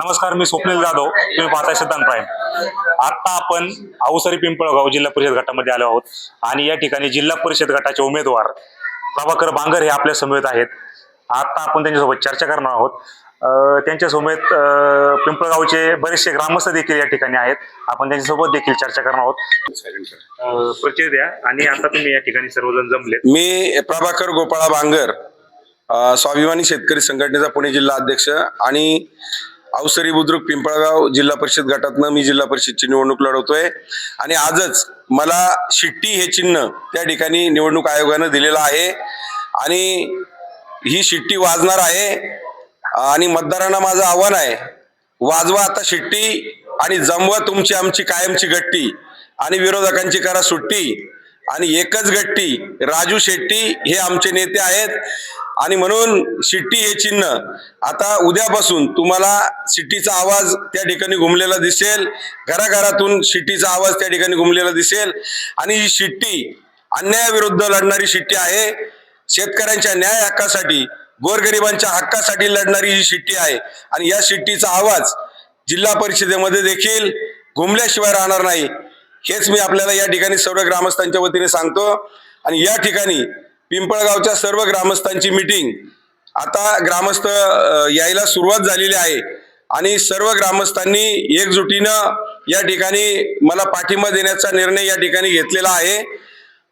नमस्कार मी स्वप्नील जाधव. तुम्ही पाहताय सिद्धांत प्राईम. आता आपण अवसरी पिंपळगाव जिल्हा परिषद गटामध्ये आलो आहोत आणि या ठिकाणी जिल्हा परिषद गटाचे उमेदवार प्रभाकर बांगर हे आपल्या समवेत आहेत. आता आपण त्यांच्यासोबत चर्चा करणार आहोत. त्यांच्या समेत पिंपळगावचे बरेचसे ग्रामस्थ देखील या ठिकाणी आहेत. आपण त्यांच्यासोबत देखील चर्चा करणार आहोत. परिचय द्या आणि आता तुम्ही या ठिकाणी सर्वजण जमले मी प्रभाकर गोपाळा बांगर स्वाभिमानी शेतकरी संघटनेचा पुणे जिल्हा अध्यक्ष आणि अवसरी बुद्रुक पिंपळगाव जिल्हा परिषद गटातनं मी जिल्हा परिषदची निवडणूक लढवतोय. आणि आजच मला शिट्टी हे चिन्ह त्या ठिकाणी निवडणूक आयोगानं दिलेलं आहे. आणि ही शिट्टी वाजणार आहे. आणि मतदारांना माझं आव्हान आहे वाजवा आता शिट्टी आणि जमवा तुमची आमची कायमची गट्टी आणि विरोधकांची करा सुट्टी. आणि एकच गट्टी राजू शेट्टी हे आमचे नेते आहेत. आणि म्हणून शिट्टी हे चिन्ह आता उद्यापासून तुम्हाला शिट्टीचा आवाज त्या ठिकाणी घुमलेला दिसेल. घराघरातून शिट्टीचा आवाज त्या ठिकाणी घुमलेला दिसेल. आणि ही शिट्टी अन्यायाविरुद्ध लढणारी शिट्टी आहे. शेतकऱ्यांच्या न्याय हक्कासाठी गोरगरिबांच्या हक्कासाठी लढणारी ही शिट्टी आहे. आणि या शिट्टीचा आवाज जिल्हा परिषदेमध्ये देखील घुमल्याशिवाय राहणार नाही. हेच मी आपल्याला या ठिकाणी सर्व ग्रामस्थांच्या वतीने सांगतो. आणि या ठिकाणी पिंपळगावच्या सर्व ग्रामस्थांची मीटिंग आता ग्रामस्थ यायला सुरुवात झालेली आहे. आणि सर्व ग्रामस्थांनी एकजुटीनं या ठिकाणी मला पाठिंबा देण्याचा निर्णय या ठिकाणी घेतलेला आहे.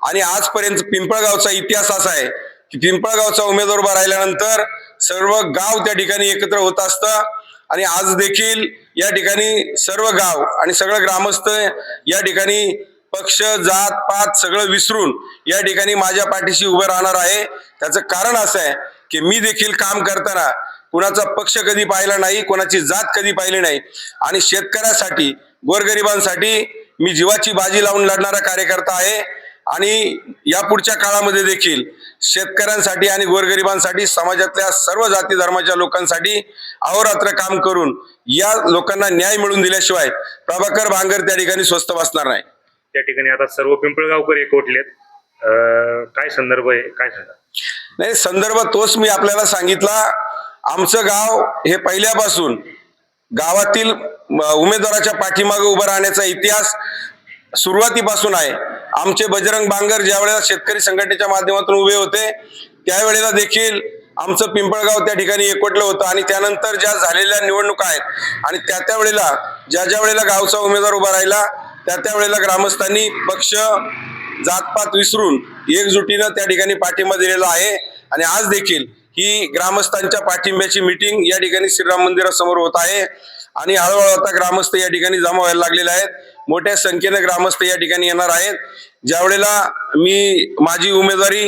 आणि आजपर्यंत पिंपळगावचा इतिहास असा आहे की पिंपळगावचा उमेदवार उभा राहिल्यानंतर सर्व गाव त्या ठिकाणी एकत्र होत असतं. आणि आज देखील या ठिकाणी सर्व गाव आणि सगळं ग्रामस्थ या ठिकाणी पक्ष जात पात सगळं विसरून या ठिकाणी माझ्या पाठीशी उभं राहणार आहे. त्याचं कारण असं आहे की मी देखील काम करताना कुणाचा पक्ष कधी पाहिला नाही कोणाची जात कधी पाहिली नाही. आणि शेतकऱ्यासाठी गोरगरिबांसाठी मी जीवाची बाजी लावून लढणारा कार्यकर्ता आहे. आणि या पुढच्या काळामध्ये देखील शेतकऱ्यांसाठी आणि गोरगरिबांसाठी समाजातल्या सर्व जाती धर्माच्या लोकांसाठी अहोरात्र काम करून या लोकांना न्याय मिळवून दिल्याशिवाय प्रभाकर भांगर त्या ठिकाणी स्वस्त बसणार नाही. त्या ठिकाणी आता सर्व पिंपळगावकर एकवटलेत अं, काय संदर्भ आहे? काय सांगा? नाही संदर्भ तोच मी आपल्याला सांगितला. आमचं गाव हे पहिल्यापासून गावातील म, उमेदवाराच्या पाठीमागे उभं राहण्याचा इतिहास सुरुवातीपासून आहे. आमचे बजरंग बांगर ज्यावेळेला शेतकरी संघटनेच्या माध्यमातून उभे होते त्यावेळेला देखील आमचं पिंपळगाव त्या ठिकाणी एकवटलं होतं आणि त्यानंतर ज्या झालेल्या निवडणुका आहेत आणि त्या त्या वेळेला ज्या ज्या वेळेला गावचा उमेदवार उभा राहिला त्या त्यावेळेला ग्रामस्थांनी पक्ष जातपात विसरून एकजुटीनं त्या ठिकाणी पाठिंबा दिलेला आहे. आणि आज देखील ही ग्रामस्थांच्या पाठिंब्याची मिटिंग या ठिकाणी श्रीराम मंदिरासमोर होत आहे. आणि हळूहळू आता ग्रामस्थ या ठिकाणी जमा व्हायला लागलेले आहेत. मोठ्या संख्येनं ग्रामस्थ या ठिकाणी येणार आहेत. ज्यावेळेला मी माझी उमेदवारी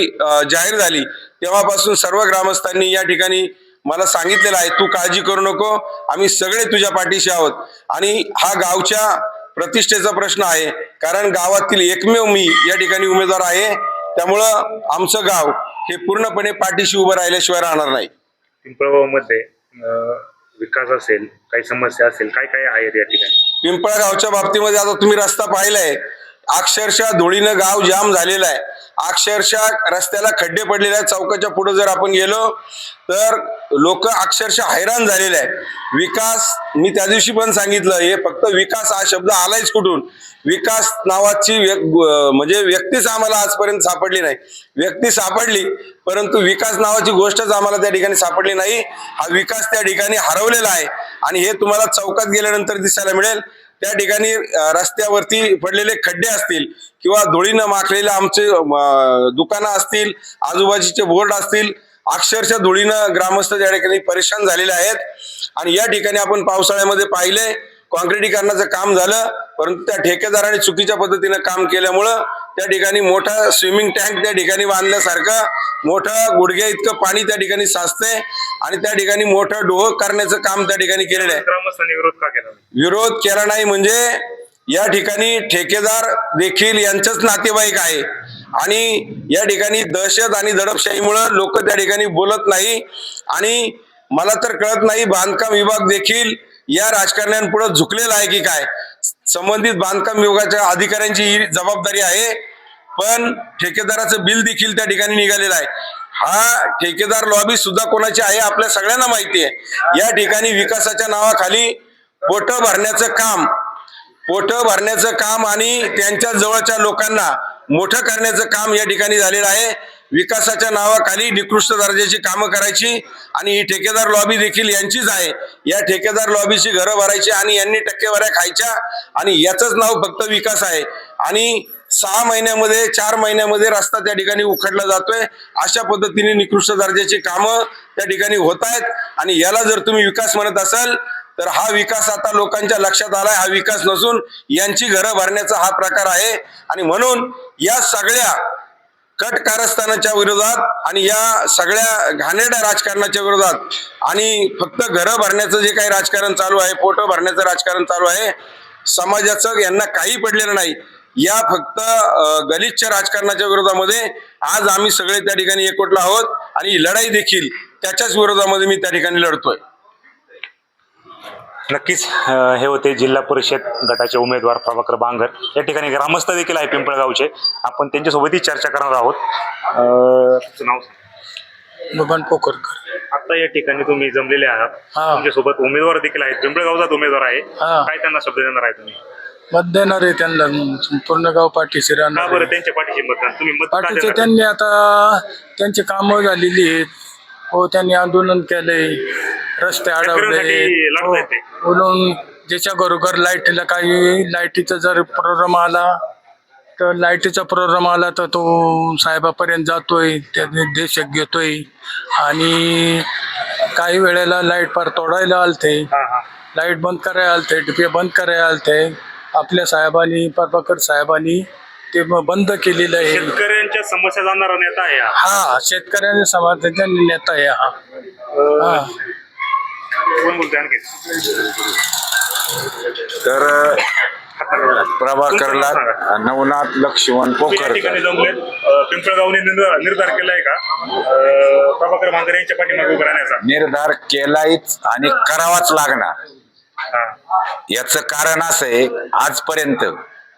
जाहीर झाली तेव्हापासून सर्व ग्रामस्थांनी या ठिकाणी मला सांगितलेलं आहे तू काळजी करू नको. आम्ही सगळे तुझ्या पाठीशी आहोत. आणि हा गावच्या प्रतिष्ठेचा प्रश्न आहे. कारण गावातील एकमेव मी या ठिकाणी उमेदवार आहे. त्यामुळं आमचं गाव हे पूर्णपणे पाठीशी उभं राहिल्याशिवाय राहणार नाही. पिंपळगावमध्ये विकास असेल काही समस्या असेल काय काय आहेत या ठिकाणी? पिंपळा गावच्या बाबतीमध्ये आता तुम्ही रस्ता पाहिलाय. अक्षरशः धुळीनं गाव जाम झालेलं आहे. अक्षरशः रस्त्याला खड्डे पडलेले आहेत. चौकाच्या पुढे जर आपण गेलो तर लोक अक्षरशः हैराण झालेले आहे विकास मी त्या दिवशी पण सांगितलं हे फक्त विकास हा शब्द आलायच कुठून? विकास नावाची व्यक् म्हणजे व्यक्तीच आम्हाला आजपर्यंत सापडली नाही. व्यक्ती सापडली परंतु विकास नावाची गोष्टच आम्हाला त्या ठिकाणी सापडली नाही. हा विकास त्या ठिकाणी हरवलेला आहे. आणि हे तुम्हाला चौकात गेल्यानंतर दिसायला मिळेल. त्या ठिकाणी रस्त्यावरती पडलेले खड्डे असतील किंवा धुळीनं माखलेले आमचे दुकानं असतील आजूबाजूचे बोर्ड असतील अक्षरशः धुळीनं ग्रामस्थ त्या ठिकाणी परेशान झालेले आहेत आणि या ठिकाणी आपण पावसाळ्यामध्ये पाहिले कॉन्क्रिटीकरणाचं काम झालं परंतु त्या ठेकेदाराने चुकीच्या पद्धतीनं काम केल्यामुळं त्या ठिकाणी मोठा स्विमिंग टँक त्या ठिकाणी बांधल्यासारखं मोठं गुडघ्या इतकं पाणी त्या ठिकाणी साचते आणि त्या ठिकाणी मोठं डोह करण्याचं काम त्या ठिकाणी केलेलं आहे. विरोध का केला नाही? विरोध केला नाही म्हणजे या ठिकाणी ठेकेदार देखील यांचंच नातेवाईक आहे. आणि या ठिकाणी दहशत आणि दडपशाहीमुळं लोक त्या ठिकाणी बोलत नाही. आणि मला तर कळत नाही बांधकाम विभाग देखील या राजकारण्यांपुढे झुकलेला आहे की काय? संबंधित बांधकाम विभागाच्या अधिकाऱ्यांची ही जबाबदारी आहे. पण ठेकेदाराचं बिल देखील त्या ठिकाणी निघालेलं आहे. हा ठेकेदार लॉबी सुद्धा कोणाची आहे आपल्या सगळ्यांना माहिती आहे या ठिकाणी विकासाच्या नावाखाली पोट भरण्याचं काम पोट भरण्याचं काम आणि त्यांच्या जवळच्या लोकांना मोठं करण्याचं काम या ठिकाणी झालेलं आहे. विकासाच्या नावाखाली निकृष्ट दर्जाची कामं करायची आणि ही ठेकेदार लॉबी देखील यांचीच आहे. या ठेकेदार लॉबीची घरं भरायची आणि यांनी टक्केवाऱ्या खायच्या आणि याचंच नाव फक्त विकास आहे. आणि सहा महिन्यामध्ये चार महिन्यामध्ये रस्ता त्या ठिकाणी उखडला जातोय. अशा पद्धतीने निकृष्ट दर्जाची कामं त्या ठिकाणी होत आहेत. आणि याला जर तुम्ही विकास म्हणत असाल तर हा विकास आता लोकांच्या लक्षात आलाय. हा विकास नसून यांची घरं भरण्याचा हा प्रकार आहे. आणि म्हणून या सगळ्या कट कारस्थानाच्या विरोधात आणि या सगळ्या घाणेरड्या राजकारणाच्या विरोधात आणि फक्त घरं भरण्याचं जे काही राजकारण चालू आहे पोटं भरण्याचं राजकारण चालू आहे समाजाचं यांना काही पडलेलं नाही. या फक्त गलिच्छ राजकारणाच्या विरोधामध्ये आज आम्ही सगळे त्या ठिकाणी एकवटलो आहोत आणि ही लढाई देखील त्याच्याच विरोधामध्ये मी त्या ठिकाणी लढतोय. नक्कीच हे होते जिल्हा परिषद गटाचे उमेदवार प्रभाकर बांगर. या ठिकाणी ग्रामस्थ देखील आहे पिंपळगावचे. आपण त्यांच्यासोबतही चर्चा करणार आहोत. नाव. बबन पोखरकर आता या ठिकाणी तुम्ही जमलेले आहात. हा. तुमच्यासोबत उमेदवार देखील आहेत. पिंपळगावचा उमेदवार आहे. हा. काय त्यांना शब्द देणार आहे तुम्ही? मत देणार आहे त्यांना. पूर्ण गाव पाठीशी का राहणार बरं आहे. त्यांच्या पाठीशी मतदान? तुम्ही मत का पाठीचे देणार? त्यांनी आता त्यांची कामं झालेली आहेत. हो त्यांनी आंदोलन केलंय. रस्ते अडवले शेतकऱ्यांसाठी लढतायत ते. बोलून ज्याच्या घरोघर लाईटीला काही लाईटीचा जर प्रोग्राम आला तर लाईटीचा प्रोग्राम आला तर तो साहेबापर्यंत जातोय. त्याने देशक घेतोय. आणि काही वेळेला लाइट पार तोडायला आलते. हा हा. लाइट बंद करायला आलते डिपे बंद करायला आलते. आपल्या साहेबांनी प्रभाकर साहेबांनी ते म- बंद केलेलं आहे. शेतकऱ्यांच्या समस्या जाणणारा नेता आहे हा. हा शेतकऱ्यांच्या समाजाचा नेता आहे हा. हा. कोण बोलतोय आणखी? तर प्रभाकरला नवनाथ लक्ष्मण तुम्ही या पोखर ठिकाणी जमलेत अं, पिंपळगावने निर्धार निर्धार केलाय का? अं, प्रभाकर भांगर यांच्या पाठीमागे उभं राहण्याचा. निर्धार केलायच आणि करावाच लागणार. याचं कारण असं आहे आजपर्यंत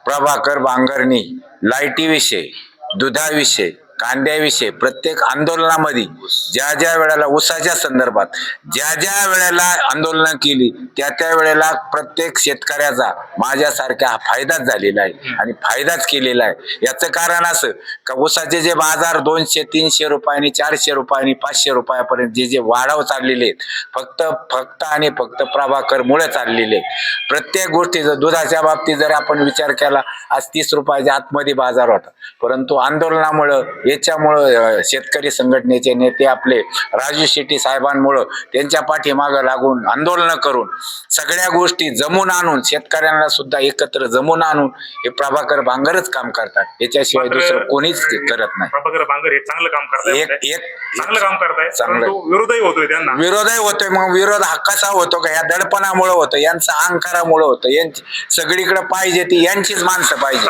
प्रभाकर बांगरनी लाईटीविषयी दुधाविषयी कांद्याविषयी प्रत्येक आंदोलनामध्ये ज्या ज्या वेळेला उसाच्या संदर्भात ज्या ज्या वेळेला आंदोलनं केली त्या त्या वेळेला प्रत्येक शेतकऱ्याचा माझ्यासारखा हा फायदाच झालेला आहे आणि फायदाच केलेला आहे. याचं कारण असं का उसाचे जे बाजार दोनशे तीनशे रुपयांनी चारशे रुपयांनी पाचशे रुपयापर्यंत जे जे वाढाव चाललेले आहेत फक्त फक्त आणि फक्त प्रभाकर मुळे चाललेले आहेत. प्रत्येक गोष्टीचं दुधाच्या बाबतीत जर आपण विचार केला आज तीस रुपयाच्या आतमध्ये बाजार होता. परंतु आंदोलनामुळं याच्यामुळं शेतकरी संघटनेचे नेते आपले राजू शेट्टी साहेबांमुळं त्यांच्या पाठीमागं लागून आंदोलनं करून सगळ्या गोष्टी जमून आणून शेतकऱ्यांना सुद्धा एकत्र जमून आणून हे प्रभाकर बांगरच काम करतात. याच्याशिवाय दुसरं कोणीच करत नाही. प्रभाकर भांगर हे चांगलं काम करताय एक चांगलं काम करताय चांगलं. विरोधही होतोय त्यांना. विरोधही होतोय मग विरोध हा कसा होतो का? या दडपणामुळे होतं यांचं अहंकारामुळे होतं यांची सगळीकडे पाहिजे ती यांचीच माणसं पाहिजे.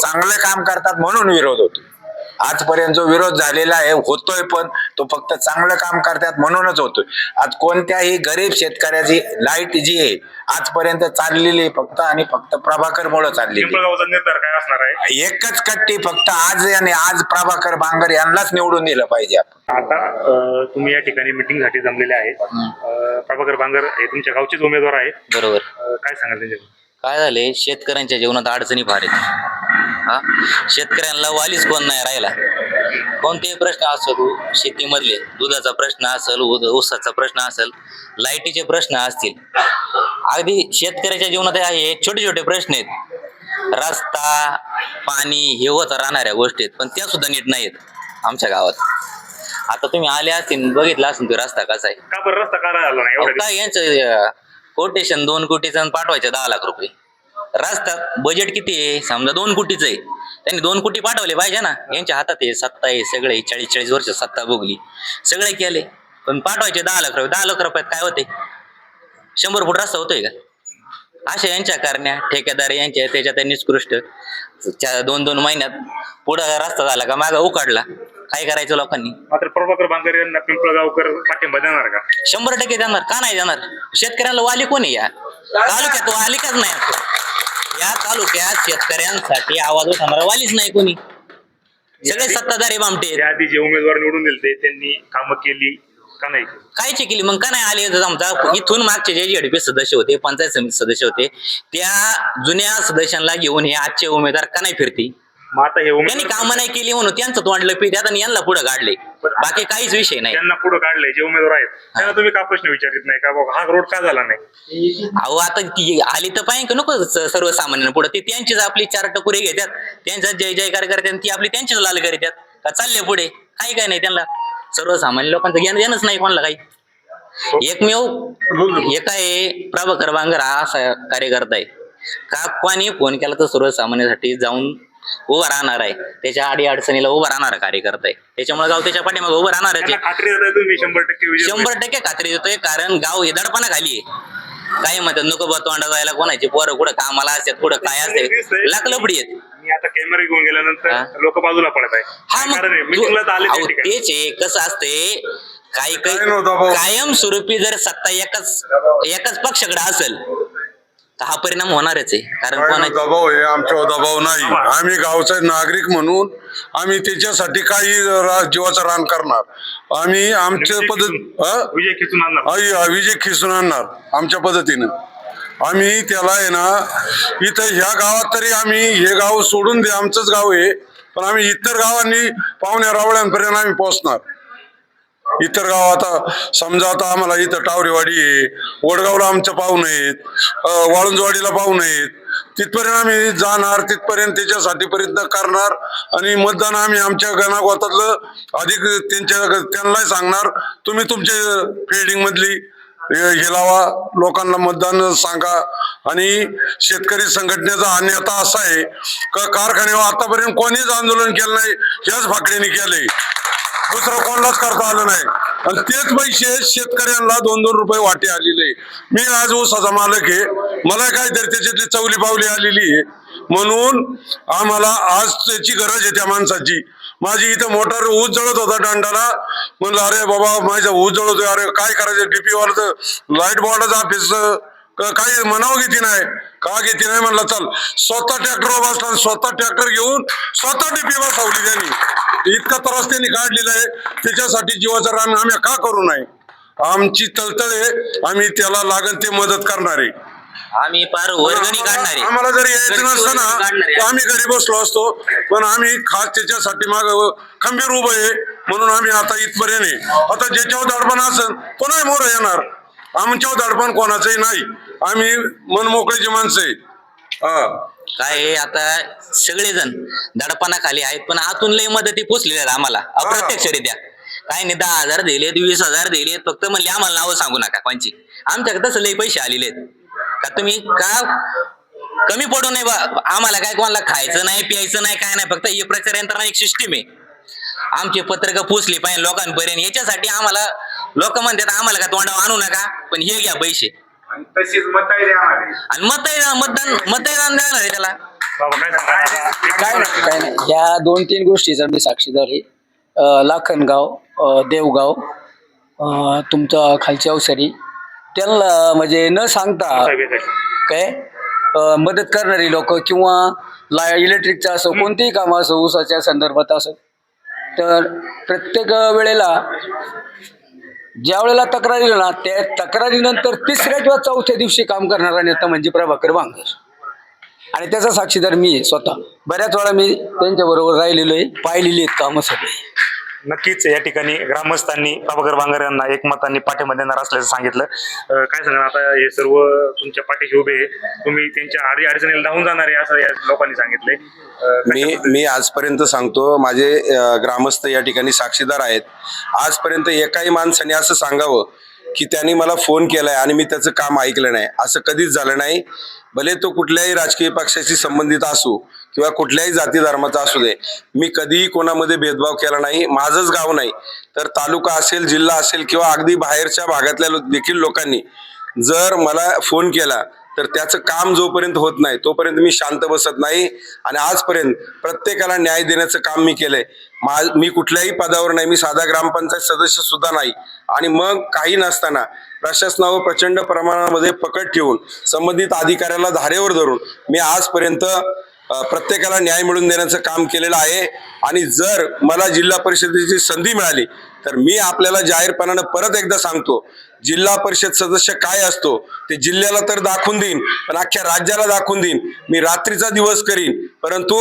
चांगलं काम करतात म्हणून विरोध होतो. आजपर्यंत जो विरोध झालेला आहे होतोय पण तो फक्त चांगलं काम करतात म्हणूनच होतोय. आज कोणत्याही गरीब शेतकऱ्याची लाइट जी आहे आजपर्यंत चाललेली फक्त आणि फक्त प्रभाकर मुळे चाललेली निर्धार काय असणार आहे? एकच कट्टी फक्त आज आणि आज प्रभाकर बांगर यांनाच निवडून दिलं पाहिजे आपण. आता अं, तुम्ही या ठिकाणी मिटिंगसाठी जमलेले आहेत. अं, प्रभाकर बांगर हे तुमच्या गावचेच उमेदवार आहेत. बरोबर. अं, काय सांगाल त्यांच्या काय झाले शेतकऱ्यांच्या जीवनात अडचणी फार आहेत. हा? शेतकऱ्यांना वालीच कोण नाही राहिला. कोणतेही प्रश्न असो शेतीमधले दुधाचा प्रश्न असेल ऊसाचा प्रश्न असेल लाईटीचे प्रश्न असतील. अगदी शेतकऱ्याच्या जीवनात आहे छोटे छोटे प्रश्न आहेत. रस्ता पाणी हे होत राहणाऱ्या गोष्टी आहेत पण त्या सुद्धा नीट नाहीत आमच्या गावात. आता तुम्ही आले असतील बघितला असेल तो रस्ता कसा आहे. का रस्ता काय यांचं कोटेशन दोन कोटीचं आणि पाठवायचं दहा लाख रुपये. रस्ता बजेट किती आहे? समजा दोन कोटीचं आहे. त्यांनी दोन कोटी पाठवले पाहिजे ना. यांच्या हातात आहे सत्ता आहे सगळे चाळीस चाळीस वर्ष सत्ता भोगली. सगळे केले. पण पाठवायचे दहा लाख रुपये. दहा लाख रुपयात काय होते? शंभर फूट रस्ता होतोय का? अशा यांच्या करण्या ठेकेदार यांच्या त्याच्या त्या निष्कृष्ट. दोन दोन महिन्यात पुढं रस्ता झाला का मागं उकाडला. काय करायचं लोकांनी? मात्र प्रभाकर बांगर यांना पिंपळगावकर पाठिंबा देणार का? शंभर टक्के देणार. का नाही देणार? शेतकऱ्याला वाली कोणी या? तालुक्यात वालिकाच नाही. या तालुक्यात शेतकऱ्यांसाठी आवाज उठवणारा वालीच नाही कोणी. सगळे सत्ताधारी बामटे. याआधी जे उमेदवार निवडून दिले त्यांनी कामं केली. का नाही केली? कायचे केली? मग का नाही आले? तर समजा इथून मागचे जे झेडपी सदस्य होते पंचायत समिती सदस्य होते त्या जुन्या सदस्यांना घेऊन हे आजचे उमेदवार का नाही फिरती? मग आता हे त्यांनी उमेदवार कामं नाही केली म्हणून त्यांचं तोंडलं पीठ आणि यांना पुढे काढले. बाकी काहीच विषय नाही. त्यांना पुढे काढले जे उमेदवार आहेत. त्यांना तुम्ही का प्रश्न विचारित नाही? का बाबा हा रोड का झाला नाही? अहो आता ती आली तर पाहिजे का नको स- सर्वसामान्य पुढे? ते त्यांचीच आपली चार टकुरे घेतात. त्यांचा जय जयकार करतात आणि ती आपली त्यांचीच लाल करीतात का चालले पुढे? काही काय नाही त्यांना. सर्वसामान्य लोकांचं ज्ञान ज्ञानच नाही कोणाला काही. एकमेव एक आहे प्रभाकर बांगर हा असा कार्यकर्ता आहे. का कोणी फोन केला तर सर्वसामान्यासाठी जाऊन उभा राहणार आहे. त्याच्या अडी अडचणीला उभा राहणारा कार्यकर्ता आहे. त्याच्यामुळे गाव त्याच्या पाठीमागे उभं राहणारच आहे शंभर टक्के. शंभर खात्री देतोय कारण गाव हे दडपणा खाली आहे. काय म्हणतात नको बा तोंडा जायला कोणाची पोरं कुठं कामाला असतात कुठं काय असते लाकलपडी आहेत. आता कॅमेरा घेऊन. गेल्यानंतर लोक बाजूला पडत आहे हा कारण तर आले अहो, तेच आहे कसं असते काही काही काय नव्हतं भाऊ. कायम स्वरूपी जर सत्ता एकच एकच पक्षाकडे असेल तर हा परिणाम होणारच आहे. कारण काय कोणाची दबाव आहे आमच्यावर दबाव नाही. आम्ही गावचा नागरिक म्हणून आम्ही त्याच्यासाठी काही रा- जीवाचं रान करणार. आम्ही आमच्या पद्धत? विजय खिचून आणणार. विजय खिसून आणणार आमच्या पद्धतीनं. आम्ही त्याला आहे ना इथं ह्या गावात तरी आम्ही हे गाव सोडून दे आमचंच गाव आहे. पण आम्ही इतर गावांनी पाहुण्या रावळ्यांपर्यंत आम्ही पोहोचणार. इतर गाव आता समजा आता आम्हाला इथं टावरेवाडी आहे वडगावला आमचं पाहुणे आहेत वाळुंजवाडीला पाहुणे आहेत. तिथपर्यंत आम्ही जाणार तिथपर्यंत त्याच्यासाठी प्रयत्न करणार आणि मतदान आम्ही आमच्या गणागोतातलं अधिक त्यांच्या त्यांनाही सांगणार तुम्ही तुमच्या फिल्डिंग मधली हे लावा लोकांना मतदान सांगा. आणि शेतकरी संघटनेचा अन्य आता असा आहे का कारखान्यावर आतापर्यंत कोणीच आंदोलन केलं नाही ह्याच भाकडीने केलंय. दुसरं कोणालाच करता आलं नाही. आणि तेच पैसे शेतकऱ्यांना दोन दोन रुपये वाटे आलेले मी आज ऊसाचा मालक आहे. मला काहीतरी त्याच्यातली चवली पावली आलेली आहे. म्हणून आम्हाला आज त्याची गरज आहे त्या माणसाची. माझी इथं मोटर ऊस जळत होता दांडाला म्हणलं अरे बाबा माझं ऊस जळतोय. अरे काय करायचं? डीपी वाला लाइट बोर्डाचं ऑफिस काही म्हणावं घेते नाही. का घेते नाही? म्हणलं चल स्वतः ट्रॅक्टर बसला स्वतः ट्रॅक्टर घेऊन स्वतः डीपी बसवली त्यांनी. इतका त्रास त्यांनी काढलेला आहे. त्याच्यासाठी जीवाचं रान आम्ही का करू नाही? आमची तळतळ आहे. आम्ही त्याला लागेल ते मदत करणार. आहे आम्ही पार वर्गणी काढणार. आहे आम्हाला जर यायचं घरची नसतं वर्गणी ना काढणार आहे. तर आम्ही घरी बसलो असतो. पण आम्ही खास त्याच्यासाठी माग खंबीर उभं आहे. म्हणून आम्ही आता इथपर्यंत आहे. आता ज्याच्यावर दडपण असेल नाही मोर येणार? आमच्यावर दडपण कोणाचंही नाही. आम्ही मनमोकळीची माणसं आहे. हा. काय आहे, आता सगळेजण दडपणाखाली आहेत पण आतून लय मदती पोचलेल्या आहेत आम्हाला अप्रत्यक्षरित्या. काय नाही दहा हजार दिलेत वीस हजार दिलेत फक्त म्हणले आम्हाला नावं सांगू नका कोणची आमच्याकडे तसं लय पैसे आलेले आहेत. का तुम्ही का कमी पडू नये बा? आम्हाला काय कोणाला खायचं नाही प्यायचं नाही काय नाही फक्त हे प्रचार यंत्रणा एक सिस्टीम आहे. आमचे पत्रक पोचली पाहिजे लोकांपर्यंत. याच्यासाठी आम्हाला लोक म्हणतात आम्हाला का तोंडावर आणू नका? पण हे घ्या पैसे. तशीच मत आणि मतदान मतदान मतदान द्या ना त्याला. बाबा काय नाही काय नाही या दोन तीन गोष्टीचा मी साक्षीदार आहे. लाखनगाव देवगाव तुमचं खालची अवसरी त्यांना म्हणजे न सांगता काय अं, मदत करणारी लोक किंवा ला इलेक्ट्रिकचं असो कोणतेही काम असो ऊसाच्या संदर्भात असो तर प्रत्येक वेळेला ज्या वेळेला तक्रार येईल ना त्या तक्रारीनंतर तिसऱ्या किंवा चौथ्या दिवशी काम करणारा नेता म्हणजे प्रभाकर बांगर आणि त्याचा साक्षीदार मी आहे स्वतः. बऱ्याच वेळा मी त्यांच्या बरोबर राहिलेलो आहे पाहिलेली आहेत कामं सगळे. नक्कीच या ठिकाणी ग्रामस्थांनी प्रभाकर बांगर यांना एकमतांनी पाठिंबा देणार असल्याचं सांगितलं. काय सांगणार आता हे सर्व तुमच्या पाठीशी उभे आहे. तुम्ही त्यांच्या आडी अडचणीला धावून जाणार आहे असं या लोकांनी सांगितलंय. अं, मी मी आजपर्यंत सांगतो माझे ग्रामस्थ या ठिकाणी साक्षीदार आहेत. आजपर्यंत एकाही माणसाने असं सांगावं की त्यांनी मला फोन केलाय आणि मी त्याचं काम ऐकलं नाही. असं कधीच झालं नाही. भले तो कुठल्याही राजकीय पक्षाशी संबंधित असू किंवा कुठल्याही जाती धर्माचा असू दे मी कधीही कोणामध्ये भेदभाव केला नाही माझंच गाव नाही तर तालुका असेल जिल्हा असेल किंवा अगदी बाहेरच्या भागातल्या लो- देखील लोकांनी जर मला फोन केला तर त्याचं काम जोपर्यंत होत नाही तोपर्यंत मी शांत बसत नाही आणि आजपर्यंत प्रत्येकाला न्याय देण्याचं काम मी केलंय. मा मी कुठल्याही पदावर नाही मी साधा ग्रामपंचायत सदस्य सुद्धा नाही आणि मग काही नसताना प्रशासनावर प्रचंड प्रमाणामध्ये पकड ठेवून संबंधित अधिकाऱ्याला धारेवर धरून मी आजपर्यंत प्रत्येकाला न्याय मिळवून देण्याचं काम केलेलं आहे. आणि जर मला जिल्हा परिषदेची संधी मिळाली तर मी आपल्याला जाहीरपणानं परत एकदा सांगतो जिल्हा परिषद सदस्य काय असतो ते जिल्ह्याला तर दाखवून देईन पण अख्ख्या राज्याला दाखवून देईन. मी रात्रीचा दिवस करीन परंतु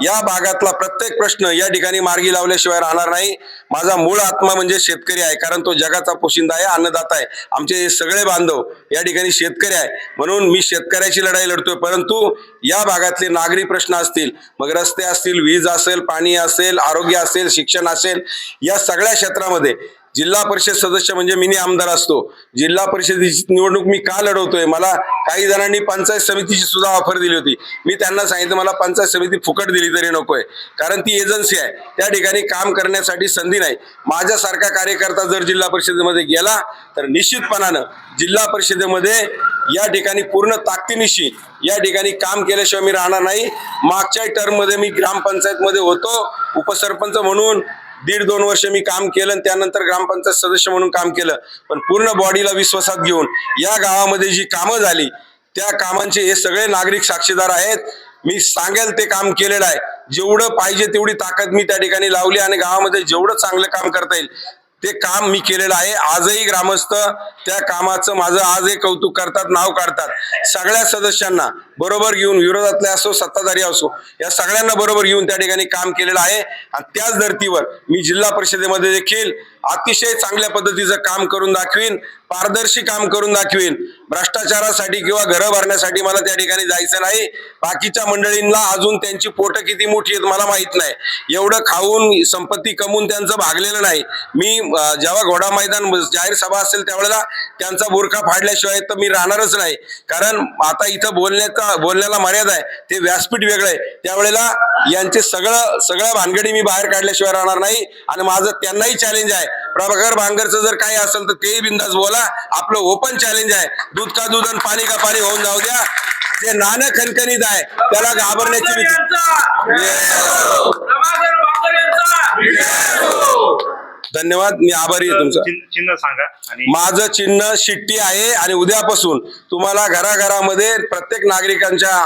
या भागातला प्रत्येक प्रश्न या ठिकाणी मार्गी लावल्याशिवाय राहणार नाही. माझा मूळ आत्मा म्हणजे शेतकरी आहे कारण तो जगाचा पोशिंदा आहे अन्नदाता आहे. आमचे सगळे बांधव या ठिकाणी शेतकरी आहे. म्हणून मी शेतकऱ्याची लढाई लढतोय परंतु या भागातले नागरी प्रश्न असतील मग रस्ते असतील वीज असेल पाणी असेल आरोग्य असेल शिक्षण असेल या सगळ्या क्षेत्रामध्ये जिल्हा परिषद सदस्य म्हणजे मिनी आमदार असतो. जिल्हा परिषदेची निवडणूक मी का लढवतोय? मला काही जणांनी पंचायत समितीची सुद्धा ऑफर दिली होती. मी त्यांना सांगितलं मला पंचायत समिती फुकट दिली तरी नकोय. कारण ती एजन्सी आहे. त्या ठिकाणी काम करण्यासाठी संधी नाही. माझ्यासारखा कार्यकर्ता जर जिल्हा परिषदेमध्ये गेला तर निश्चितपणानं जिल्हा परिषदेमध्ये या ठिकाणी पूर्ण ताकदीनिशी या ठिकाणी काम केल्याशिवाय मी राहणार नाही. मागच्या टर्ममध्ये मी ग्रामपंचायतमध्ये होतो. उपसरपंच म्हणून दीड दोन वर्ष मी काम केलं आणि त्यानंतर ग्रामपंचायत सदस्य म्हणून काम केलं. पण पूर्ण बॉडीला विश्वासात घेऊन या गावामध्ये जी कामं झाली त्या कामांचे हे सगळे नागरिक साक्षीदार आहेत. मी सांगेल ते काम केलेलं आहे. जेवढं पाहिजे तेवढी ताकद मी त्या ठिकाणी लावली आणि गावामध्ये जेवढं चांगलं काम करता येईल ते काम मी केलेलं आहे. आजही ग्रामस्थ त्या कामाचं माझं आजही कौतुक करतात नाव काढतात. सगळ्या सदस्यांना बरोबर घेऊन विरोधातले असो सत्ताधारी असो या सगळ्यांना बरोबर घेऊन त्या ठिकाणी काम केलेलं आहे. आणि त्याच धर्तीवर मी जिल्हा परिषदेमध्ये देखील अतिशय चांगल्या पद्धतीचं काम करून दाखवीन पारदर्शी काम करून दाखवीन. भ्रष्टाचारासाठी किंवा घरं भरण्यासाठी मला त्या ठिकाणी जायचं नाही. बाकीच्या मंडळींना अजून त्यांची पोटं किती मोठी आहेत मला माहीत नाही. एवढं खाऊन संपत्ती कमवून त्यांचं भागलेलं नाही. मी जेव्हा घोडा मैदान जाहीर सभा असेल त्यावेळेला त्यांचा बुरखा फाडल्याशिवाय तर मी राहणारच नाही. कारण आता इथं बोलण्याचा बोलण्याला मर्यादा आहे. ते व्यासपीठ वेगळं आहे. त्यावेळेला यांचे सगळं सगळ्या भानगडी मी बाहेर काढल्याशिवाय राहणार नाही. आणि माझं त्यांनाही चॅलेंज आहे. प्रभाकर भांगरचं जर काही असेल तर तेही बिंदास बोला. आपलं ओपन चॅलेंज आहे. दूध का दूध आणि पाणी का पाणी होऊन जाऊ द्या. जे नाणं खणखणीत आहे त्याला घाबरण्याची धन्यवाद. मी आभारी आहे तुमचा. चिन्ह सांगा माझं चिन्ह शिट्टी आहे आणि उद्यापासून तुम्हाला घराघरामध्ये प्रत्येक नागरिकांच्या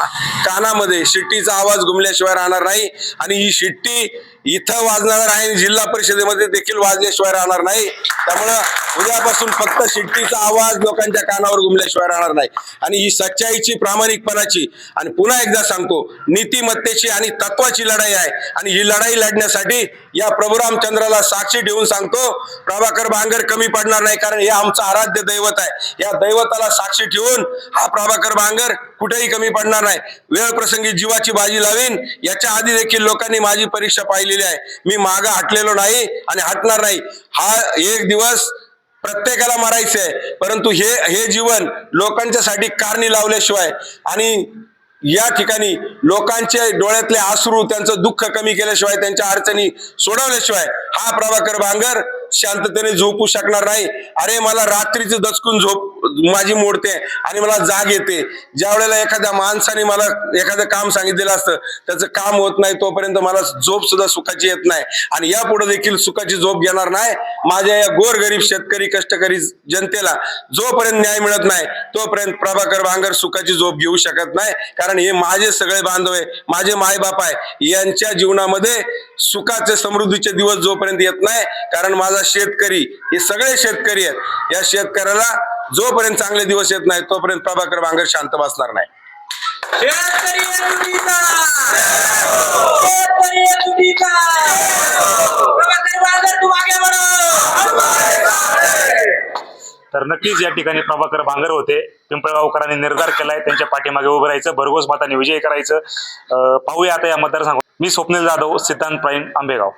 कानामध्ये शिट्टीचा आवाज घुमल्याशिवाय राहणार नाही. आणि ही शिट्टी इथं वाजणार आहे आणि जिल्हा परिषदेमध्ये देखील वाजल्याशिवाय राहणार नाही. त्यामुळं उद्यापासून फक्त शिट्टीचा आवाज लोकांच्या कानावर घुमल्याशिवाय राहणार नाही. आणि ही सच्चाईची प्रामाणिकपणाची आणि पुन्हा एकदा सांगतो नीतिमत्तेची आणि तत्वाची लढाई आहे. आणि ही लढाई लढण्यासाठी या प्रभुरामचंद्राला साक्षी ठेवून सांगतो प्रभाकर बांगर कमी पडणार नाही कारण हे आमचं आराध्य दैवत आहे. या दैवताला साक्षी ठेवून हा प्रभाकर बांगर कुठेही कमी पडणार नाही. वेळ प्रसंगी जीवाची बाजी लावीन. याच्या आधी देखील लोकांनी माझी परीक्षा पाहिलेली आहे. मी मागं हटलेलो नाही आणि हटणार नाही. हा एक दिवस प्रत्येकाला मारायचंय आहे. परंतु हे हे जीवन लोकांच्यासाठी कारणी लावल्याशिवाय आणि या ठिकाणी लोकांचे डोळ्यातले आसरू त्यांचं दुःख कमी केल्याशिवाय त्यांच्या अडचणी सोडवल्याशिवाय हा प्रभाकर बांगर शांततेने झोपू शकणार नाही. अरे मला रात्रीचं दचकून झोप माझी मोडते आणि मला जाग येते. ज्या वेळेला एखाद्या माणसाने मला एखादं काम सांगितलेलं असतं त्याचं काम होत नाही तोपर्यंत मला झोप सुद्धा सुखाची येत नाही. आणि यापुढे देखील सुखाची झोप घेणार नाही. माझ्या या गोरगरीब शेतकरी कष्टकरी जनतेला जोपर्यंत न्याय मिळत नाही तोपर्यंत प्रभाकर भांगर सुखाची झोप घेऊ शकत नाही. कारण हे माझे सगळे बांधव आहे माझे मायबाप आहे. यांच्या जीवनामध्ये सुखाचे समृद्धीचे दिवस जोपर्यंत येत नाही कारण माझा शेतकरी हे सगळे शेतकरी आहेत. या शेतकऱ्याला जोपर्यंत चांगले दिवस येत नाही तोपर्यंत प्रभाकर बांगर शांत बसणार नाही. बांगर तर नक्कीच या ठिकाणी प्रभाकर भांगर होते. पिंपळगावकरांनी निर्धार केलाय त्यांच्या पाठीमागे उभं राहायचं भरघोस मताने विजय करायचं. अं, पाहूया आता या मतदारसंघात. मी स्वप्नील जाधव सिद्धांत प्राईम आंबेगाव.